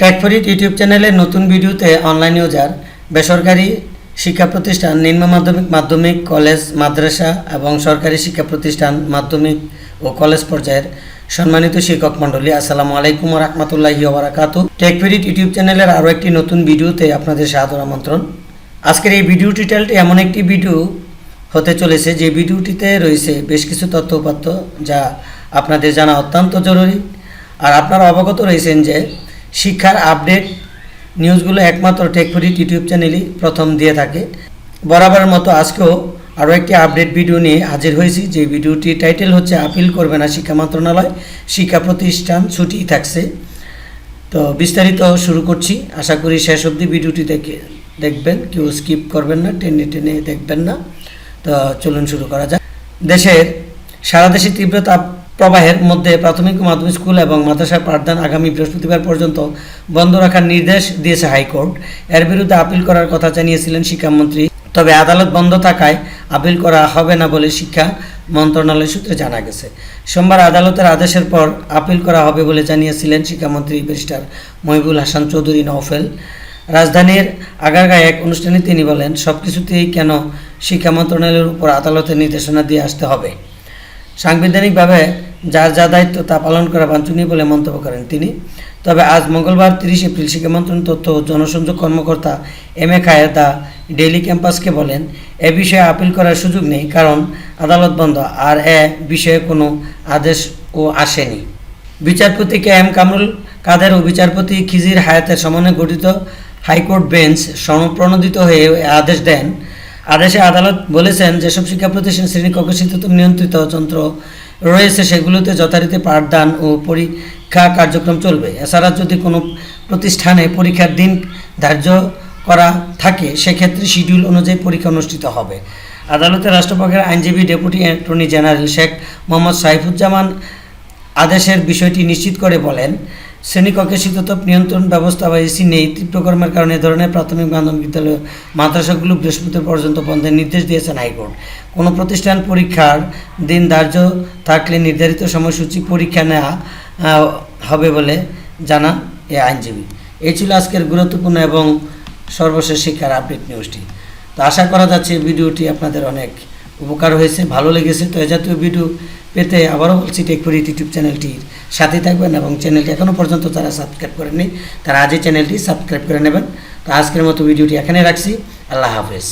ট্যাকফরিট YouTube চ্যানেলের নতুন ভিডিওতে অনলাইন ইউজার বেসরকারি শিক্ষা প্রতিষ্ঠান, নিম্ন মাধ্যমিক মাধ্যমিক কলেজ মাদ্রাসা এবং সরকারি শিক্ষা প্রতিষ্ঠান, মাধ্যমিক ও কলেজ পর্যায়ের সম্মানিত শিক্ষক মণ্ডলী, আসসালামু আলাইকুম রহমতুল্লাহি ওবরাকাতু টেকফিরিট ইউটিউব চ্যানেলের আরও একটি নতুন ভিডিওতে আপনাদের সাদর আমন্ত্রণ। আজকের এই ভিডিও টিটেলটি এমন একটি ভিডিও হতে চলেছে, যে ভিডিওটিতে রয়েছে বেশ কিছু তথ্য উপাত্ত যা আপনাদের জানা অত্যন্ত জরুরি। আর আপনারা অবগত রয়েছেন যে শিক্ষার আপডেট নিউজগুলো একমাত্র টেকফুরিট ইউটিউব চ্যানেলই প্রথম দিয়ে থাকে। বরাবরের মতো আজকেও আরও একটি আপডেট ভিডিও নিয়ে হাজির হয়েছি। যে ভিডিওটির টাইটেল হচ্ছে, আপিল করবে না শিক্ষা মন্ত্রণালয়, শিক্ষা প্রতিষ্ঠান, ছুটি থাকছে। তো বিস্তারিত শুরু করছি। আশা করি শেষ অবধি ভিডিওটি দেখে দেখবেন। কেউ স্কিপ করবেন না, টেনে টেনে দেখবেন না। তো চলুন শুরু করা যাক। দেশের সারা দেশে তীব্র তাপ প্রবাহের মধ্যে প্রাথমিক ও মাধ্যমিক স্কুল এবং মাদ্রাসার পাঠদান আগামী বৃহস্পতিবার পর্যন্ত বন্ধ রাখার নির্দেশ দিয়েছে হাইকোর্ট। এর বিরুদ্ধে আপিল করার কথা জানিয়েছিলেন শিক্ষামন্ত্রী। তবে আদালত বন্ধ থাকায় আপিল করা হবে না বলে শিক্ষা মন্ত্রণালয় সূত্রে জানা গেছে। সোমবার আদালতের আদেশের পর আপিল করা হবে বলে জানিয়েছিলেন শিক্ষামন্ত্রী ব্যারিস্টার মহিবুল হাসান চৌধুরী নওফেল। রাজধানীর আগারগাঁয়ে এক অনুষ্ঠানে তিনি বলেন সব কিছুতেই কেন শিক্ষা মন্ত্রণালয়ের উপর আদালতের নির্দেশনা দিয়ে আসতে হবে? সাংবিধানিকভাবে যার যা দায়িত্ব তা পালন করা বাঞ্ছনীয় বলে মন্তব্য করেন তিনি। তবে আজ মঙ্গলবার তিরিশ এপ্রিল শিক্ষা মন্ত্রণালয় তথ্য ও জনসংযোগ কর্মকর্তা M A Khayer the daily ক্যাম্পাসকে বলেন, এ বিষয়ে আপিল করার সুযোগ নেই, কারণ আদালত বন্ধ, আর এ বিষয়ে কোনো আদেশও আসেনি। বিচারপতি কে এম কামরুল কাদের ও বিচারপতি খিজির হায়াতের সমন্বয়ে গঠিত হাইকোর্ট বেঞ্চ প্রণোদিত হয়ে আদেশ দেন। আদেশে আদালত বলেছেন, যেসব শিক্ষা প্রতিষ্ঠান শ্রেণীকক্ষ শীতত নিয়ন্ত্রিত যন্ত্র রয়েছে, সেগুলোতে যথারীতি পাঠদান ও পরীক্ষা কার্যক্রম চলবে। এছাড়া যদি কোনো প্রতিষ্ঠানে পরীক্ষার দিন ধার্য করা থাকে, সেক্ষেত্রে শিডিউল অনুযায়ী পরীক্ষা অনুষ্ঠিত হবে। আদালতে রাষ্ট্রপক্ষের আইনজীবী deputy attorney general Sheikh Mohammad Saifuzzaman আদেশের বিষয়টি নিশ্চিত করে বলেন শ্রেণীকক্ষে শীততাপ নিয়ন্ত্রণ ব্যবস্থা বা এসি নেই। তীব্র গরমের কারণে এ ধরনের প্রাথমিক মাধ্যমিক বিদ্যালয় মাদ্রাসাগুলো বৃহস্পতিবার পর্যন্ত বন্ধের নির্দেশ দিয়েছেন হাইকোর্ট। কোনো প্রতিষ্ঠান পরীক্ষার দিন ধার্য থাকলে নির্ধারিত সময়সূচি পরীক্ষা নেওয়া হবে বলে জানান এ আইনজীবী। এই ছিল আজকের গুরুত্বপূর্ণ এবং সর্বশেষ শিক্ষার আপডেট নিউজটি। তো আশা করা যাচ্ছে ভিডিওটি আপনাদের অনেক উপকার হয়েছে, ভালো লেগেছে। তো এ জাতীয় ভিডিও পেতে আবারও বলছি টেকপুর ইউটিউব চ্যানেলটির সাথে থাকবেন এবং চ্যানেলটি এখনও পর্যন্ত তারা সাবস্ক্রাইব করেননি, তারা আজই চ্যানেলটি সাবস্ক্রাইব করে নেবেন। তো আজকের মতো ভিডিওটি এখানে রাখছি। আল্লাহ হাফেজ।